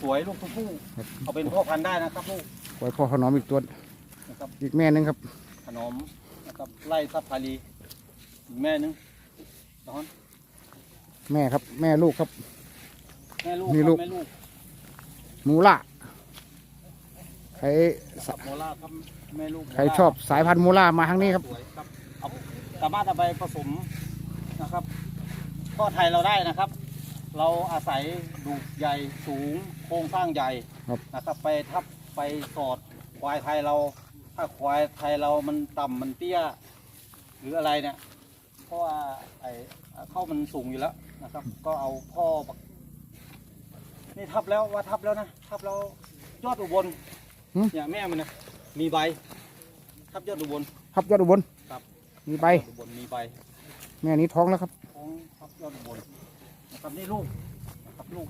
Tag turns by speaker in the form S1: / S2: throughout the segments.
S1: สวยลูกตัวผู้เอาเป็นพ่อพันธุ์ได้นะครับลูก
S2: ไว้พ่อขนอมอีกตัว
S1: นะครับ
S2: อีกแม่หนึงครับ
S1: ขนมนะครับไล่ซับพารีอีกแม่นึงนอน
S2: แม่ครับ แม่ลูกครับ
S1: แม่ลูก
S2: มี
S1: ครับ
S2: ลูก
S1: แม่ลูก
S2: มูล่าใคร
S1: สับโมล่าครับแม่ลูก
S2: ใครชอบสายพันธุ์มูล่ามาทางนี้ครับ
S1: สวยครับเอาสามารถเอาไปผสมนะครับพ่อไทยเราได้นะครับ เราอาศัยดูกใหญ่สูงโครงสร้างใหญ่
S2: ครับ
S1: นะครับไปทับไปสอดควายไทยเรา ถ้าควายไทยเรามันต่ำมันเตี้ย หรืออะไรเนี่ยเพราะว่าไอ้เข้ามันสูงอยู่แล้วนะครับ ก็เอาพ่อบักนี่ทับแล้วว่าทับแล้วนะทับแล้วยอดอุบล
S2: หืม
S1: เนี่ยแม่มันนะมีใบ ทับยอดอุบล
S2: ครับยอดอุบล
S1: ครับ
S2: มีใบ
S1: ยอดอุบลมีใบ
S2: แม่นี้ท้องแล้วครับ
S1: ของทับยอดอุบล นะครับนี่ลูกนะครับลูก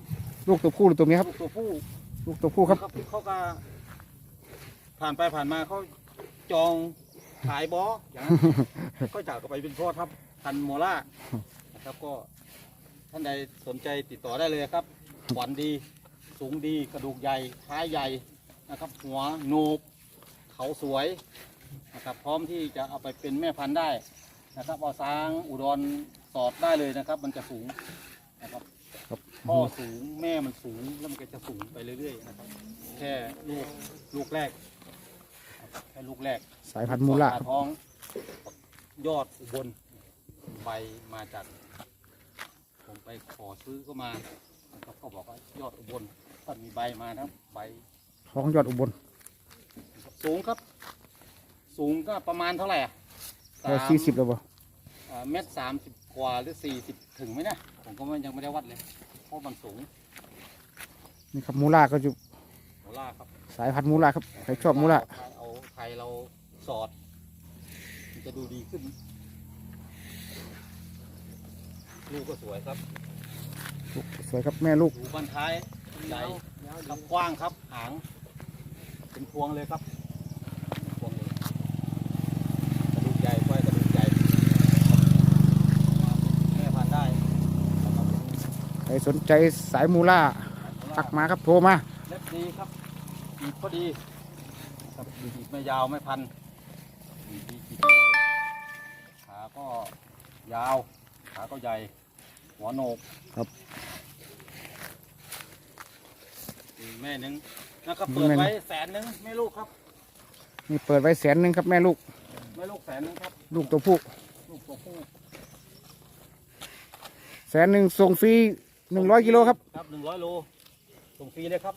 S2: ลูกตัวผู้หรือตัวเมียครับ
S1: ลูกตัวผู้
S2: ลูกตัวผู้ครับ
S1: เขาก็ผ่านไปผ่านมาเขาจองขายบออย่างนั้นก็จากกันไปเป็นพ่อทับพันธุ์โมล่านะครับก็ท่านใดสนใจติดต่อได้เลยครับขวัญดี สูงดีกระดูกใหญ่ท้ายใหญ่นะครับ หัวโหนกเขาสวยนะครับ พร้อมที่จะเอาไปเป็นแม่พันธุ์ได้นะครับเอาสร้างอุดรสอดได้เลยนะครับ มันจะสูง นะครับ
S2: ครับ
S1: พ่อสูงแม่มันสูงแล้วมันก็จะสูงไปเรื่อยๆนะครับแค่ลูกลูกแรกนะครับแค่ลูกแรก
S2: สายพันธุ์มูล่า
S1: ตท้อง ยอดอุบลใบมาจาก ผมไปขอซื้อก็มานะครับก็บอกว่ายอดอุบลก็มีใบมานะครับใบ
S2: ท้องยอดอุบล
S1: สูงครับ สูงก็ประมาณเท่าไหร่อะ
S2: ร้อยสี่สิบแล้วบ่
S1: อ่าเมตรสามสิบกว่าหรือสี่สิบถึงไหมเนะผมก็ยังไม่ได้วัดเลยเพราะมันสูง
S2: นี่ครับมูล่าก็อยู่
S1: โหล่าครับ
S2: สายพันธุ์มูล่าครับใครชอบมูล่า
S1: เอาไทยเราสอดมันจะดูดีขึ้น ลูกก็สวยครับ
S2: ลูกสวยครับแม่ลูก
S1: หูบันท้ายใหญ่ครับกว้างครับ หาง เป็นพวงเลยครับพวงเลยกระดูกใหญ่ควายกระดูกใหญ่แม่พันธุ์ได้นะครับ
S2: ใคร สนใจสายมูล่าทักมาครับโทรมา
S1: เล็บดีครับดีพอดีครับดีไม่ยาวไม่พันดีดีดีสวยขาก็ยาว ขาก็ใหญ่ หัวโหนก
S2: ครับ
S1: อีกแม่หนึงนะครับเปิดไว้แสนหนึงแม่ลูกครับ
S2: นี่เปิดไว้แสนหนึ่งครับแม่ลูก
S1: แม่ลูกแสนหนึงครับ
S2: ลูกตัวผู้
S1: ลูกตัวผู้
S2: แสนหนึ่งส่งฟรี หนึ่งร้อยกิโลครับ
S1: ครับหนึ่งร้อยโลส่งฟรีเลยครับ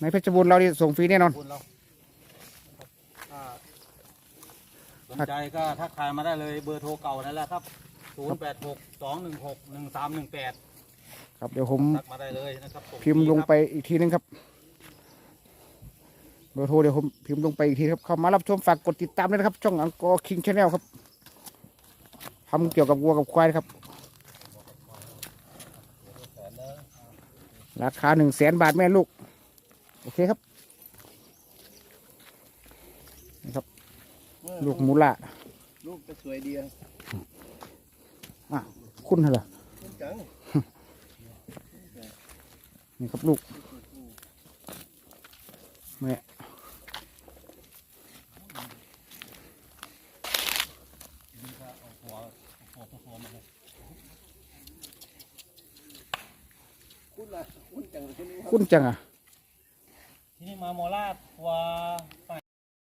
S2: ในเพชรบูรณ์เรานี่ส่งฟรีแน่นอน
S1: คุณเราถ้าสนใจก็ทักทายมาได้เลยเบอร์โทรเก่านั่นแหละครับศูนย์แปดหกสองหนึ่งหกหนึ่งสามหนึ่งแปด
S2: ครับเดี๋ยวผม
S1: ทักมาได้เลยนะครับส่งฟรี
S2: พิมพ์ลง
S1: ครับ
S2: ไปอีกทีนึงครับเบอร์โทรเดี๋ยวผมพิมพ์ลงไปอีกทีครับเข้ามารับชมฝากกดติดตามด้วยนะครับช่องอังกอร์คิงชาแนลครับทำเกี่ยวกับวัวกับควายนะครับ
S1: แสนเลย
S2: ราคาหนึ่งแสนบาทแม่ลูก โอเคครับนี่ครับ ลูกมูล่า
S3: ลูกจะสวยดีอะ
S2: อะคุณเหรอ
S3: จัง
S2: นี่ครับลูกแม่
S1: เอาหัวเอาหัวหัวมาเลย
S3: คุณล่ะคุณจังเลยคุณ
S2: คุณจังอะ
S1: ทีนี้มาโมราตัว